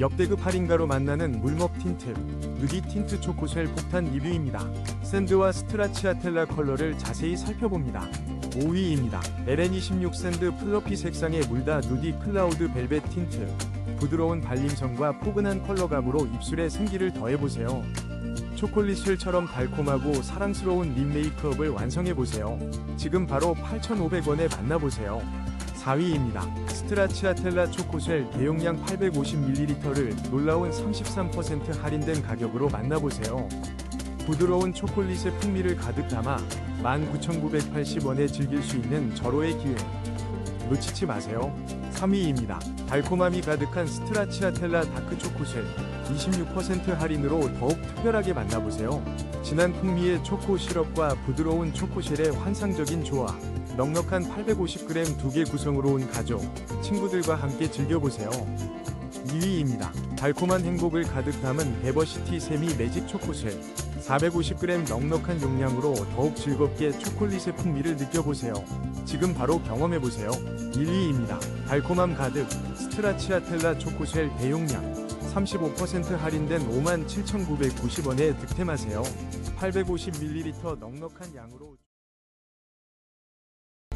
역대급 할인가로 만나는 물먹 틴트, 누디 틴트 초코쉘 폭탄 리뷰입니다. 샌드와 스트라치아텔라 컬러를 자세히 살펴봅니다. 5위입니다. LN26 샌드 플러피 색상의 물다 누디 클라우드 벨벳 틴트. 부드러운 발림성과 포근한 컬러감으로 입술에 생기를 더해보세요. 초콜릿술처럼 달콤하고 사랑스러운 립 메이크업을 완성해보세요. 지금 바로 8,500원에 만나보세요. 4위입니다. 스트라치아텔라 초코쉘 대용량 850ml를 놀라운 33% 할인된 가격으로 만나보세요. 부드러운 초콜릿의 풍미를 가득 담아 19,980원에 즐길 수 있는 절호의 기회. 놓치지 마세요. 3위입니다. 달콤함이 가득한 스트라치아텔라 다크 초코쉘 26% 할인으로 더욱 특별하게 만나보세요. 진한 풍미의 초코 시럽과 부드러운 초코쉘의 환상적인 조화. 넉넉한 850g 두 개 구성으로 온 가족, 친구들과 함께 즐겨보세요. 2위입니다. 달콤한 행복을 가득 담은 베버시티 세미 매직 초코쉘 450g 넉넉한 용량으로 더욱 즐겁게 초콜릿의 풍미를 느껴보세요. 지금 바로 경험해보세요. 1위입니다. 달콤함 가득 스트라치아텔라 초코쉘 대용량 35% 할인된 57,990원에 득템하세요. 850ml 넉넉한 양으로